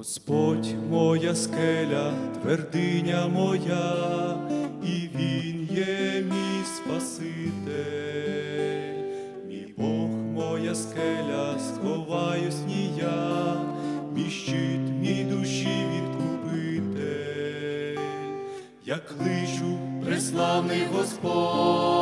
Господь моя скеля, твердиня моя, і Він є мій Спаситель, мій Бог, моя скеля, сховаюсь ні я, мій щит, мій душі відкупитель, я кличу, преславний Господь,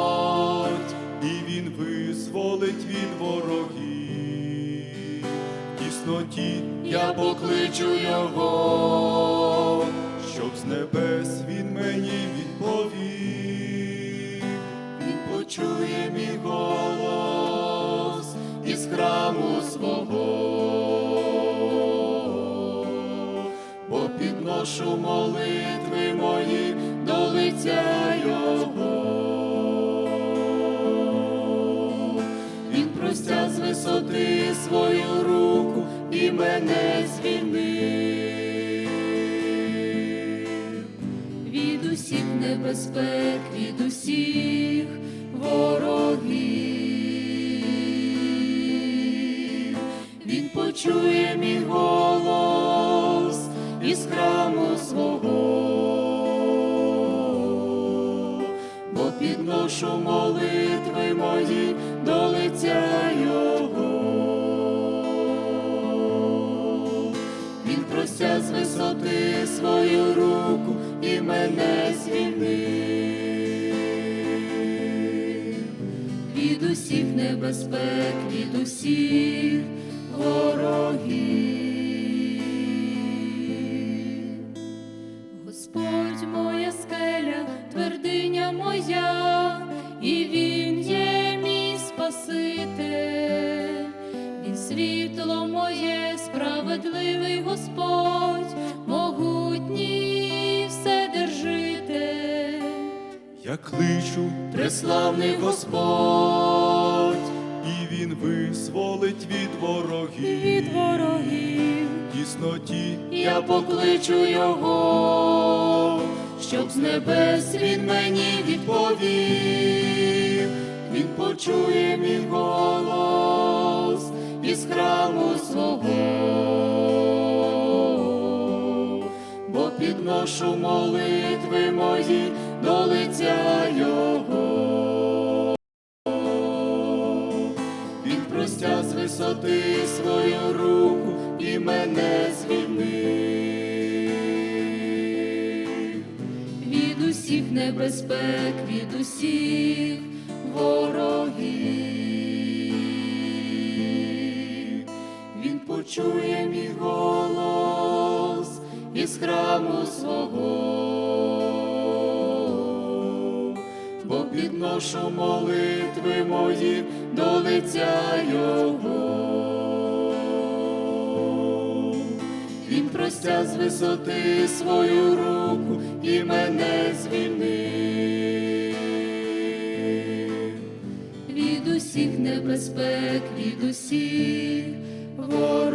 В тісноті я покличу його, щоб з небес він мені відповів. Він почує мій голос із храму свого, бо підношу молитви мої до лиця мене звільнив. від усіх небезпек, від усіх ворогів. Він почує мій голос із храму свого, бо підношу молитви мої до мене звільни, від усіх небезпек, від усіх ворогів. Я кличу, преславний Господь, і Він визволить від ворогів. Від ворогів тісноті я покличу його, щоб з небес він мені відповів. Він почує мій голос із храму свого, підношу молитви мої до лиця Його. Він простяг з висоти свою руку і мене звільнив. від усіх небезпек, від усіх ворогів. Він почує мій голос із храму свого, бо підношу молитви мої до лиця Його. Він простяг з висоти свою руку і мене звільнив. від усіх небезпек, від усіх ворогів.